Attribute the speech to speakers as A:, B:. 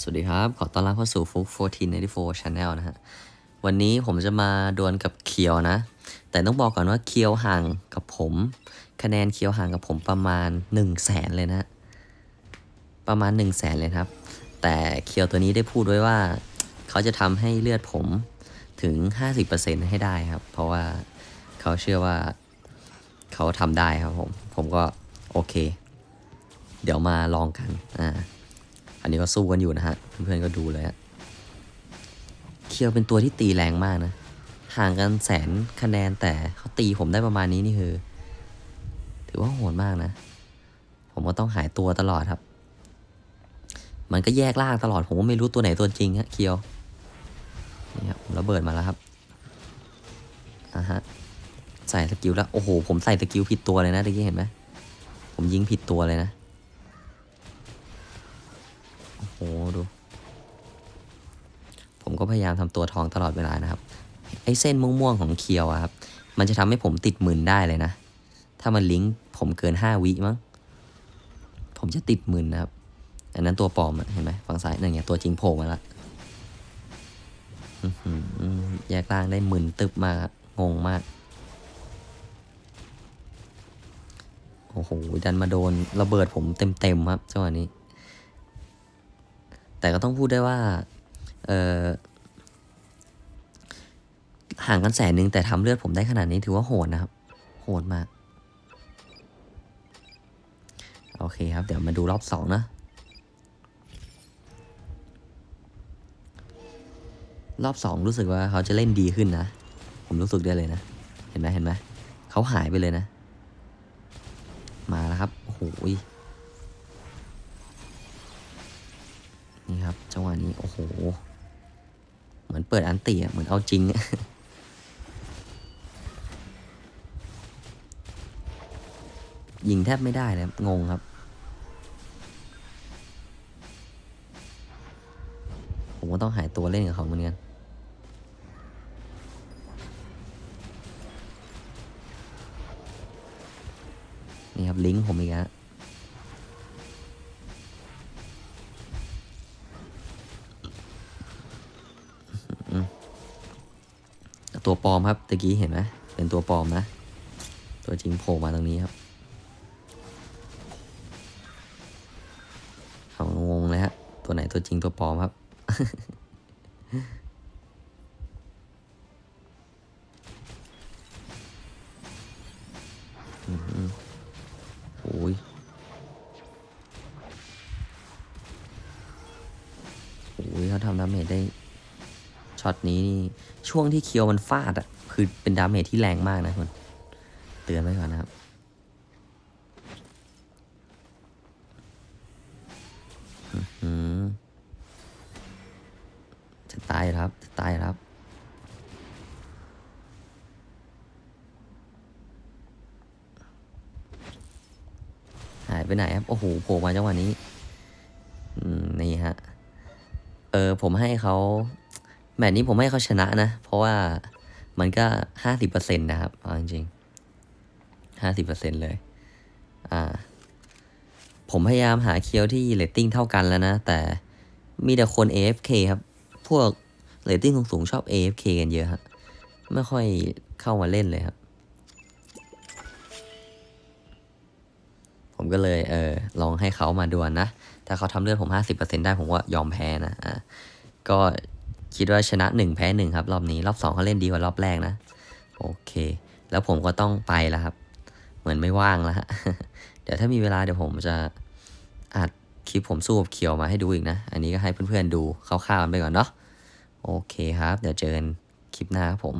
A: สวัสดีครับ ขอต้อนรับเข้าสู่ฟุก1494 Channel นะฮะ วันนี้ผมจะมาดวลกับเคียวนะ แต่ต้องบอกก่อนว่าเคียวห่างกับผม คะแนนเคียวห่างกับผมประมาณ 1 0 0 0 0แสนเลยนะ ประมาณ 1 0 0 0 0แสนเลยครับ แต่เคียวตัวนี้ได้พูดไว้ว่า เขาจะทำให้เลือดผมถึง 50%ให้ได้ครับ เพราะว่าเขาเชื่อว่าเขาทำได้ครับผม ผมก็โอเค เดี๋ยวมาลองกัน อ่า อันนี้ก็สู้กันอยู่นะฮะ เพื่อนๆก็ดูเลยฮะ เคียวเป็นตัวที่ตีแรงมากนะ ห่างกันแสนคะแนนแต่เขาตีผมได้ประมาณนี้นี่คือ ถือว่าโหดมากนะ ผมก็ต้องหายตัวตลอดครับ มันก็แยกล่างตลอด ผมก็ไม่รู้ตัวไหนตัวจริงฮะเคียว นี่ครับผมระเบิดมาแล้วครับอะฮะ ใส่สกิลแล้ว โอ้โห ผมใส่สกิลผิดตัวเลยนะตะกี้เห็นไหมผมยิงผิดตัวเลยนะ โอ้โหดู ผมก็พยายามทำตัวทองตลอดเวลานะครับ ไอ้เส้นม่วงๆของเคียวอะครับ มันจะทำให้ผมติดหมื่นได้เลยนะ ถ้ามันลิงก์ผมเกินห้าวิมั้ง ผมจะติดหมื่นนะครับ อันนั้นตัวปลอมอะเห็นไหมฝั่งซ้ายนั่นไงตัวจริงโผล่มาละอื้อหือแยกล่างได้หมื่นตึบมากงงมาก โอ้โหดันมาโดนระเบิดผมเต็มๆครับจังหวะนี้ แต่ก็ต้องพูดได้ว่าห่างกันแสนหนึ่งแต่ทำเลือดผมได้ขนาดนี้ถือว่าโหดนะครับ โหดมาก โอเคครับ เดี๋ยวมาดูรอบสองนะ รอบสองรู้สึกว่าเขาจะเล่นดีขึ้นนะ ผมรู้สึกได้เลยนะ เห็นไหมเห็นไหม เขาหายไปเลยนะ มาแล้วครับ โอ้โห นี่ครับ จังหวะนี้ โอ้โห เหมือนเปิดอันตีอะ เหมือนเอาจริงยิงแทบไม่ได้เลยครับงงครับ ผมก็ต้องหายตัวเล่นกับเขาเหมือนกันนี่ครับลิงก์ผมอีกแล้ว ตัวปลอมครับตะกี้เห็นไหมเป็นตัวปลอมนะ ตัวจริงโผล่มาตรงนี้ครับเขางงเลยฮะ ตัวไหนตัวจริงตัวปลอมครับ โอ้ยโอ้ยเขาทำดาเมจได้ ช็อตนี้นี่ช่วงที่เคียวมันฟาดอะคือเป็นดาเมจที่แรงมากนะคนเตือนไว้ก่อนนะครับอื้อหือจะตายครับ จะตายครับ หายไปไหนครับ โอ้โหโผล่มาจังหวะนี้ อืม นี่ฮะ เออ ผมให้เขา แมตช์นี้ผมให้เขาชนะนะ เพราะว่ามันก็ห้าสิบเปอร์เซ็นต์นะครับเอาจริงห้าสิบเปอร์เซ็นต์เลย อ่า ผมพยายามหาเคียวที่เรตติ้งเท่ากันแล้วนะ แต่มีแต่คน AFK ครับ พวกเรตติ้งสูงๆชอบ AFK กันเยอะครับไม่ค่อยเข้ามาเล่นเลยครับ ผมก็เลยเออลองให้เขามาดวลนะถ้าเขาทำเลือดผมห้าสิบเปอร์เซ็นได้ผมว่ายอมแพ้นะ อ่า ก็ คิดว่าชนะหนึ่งแพ้หนึ่งครับรอบนี้รอบสองเขาเล่นดีกว่ารอบแรกนะ โอเค แล้วผมก็ต้องไปแล้วครับ เหมือนไม่ว่างแล้วฮะเดี๋ยวถ้ามีเวลาเดี๋ยวผมจะอัดคลิปผมสู้กับเขียวมาให้ดูอีกนะ อันนี้ก็ให้เพื่อนๆดูคร่าวๆกันไปก่อนเนาะโอเคครับ เดี๋ยวเจอกันคลิปหน้าครับผม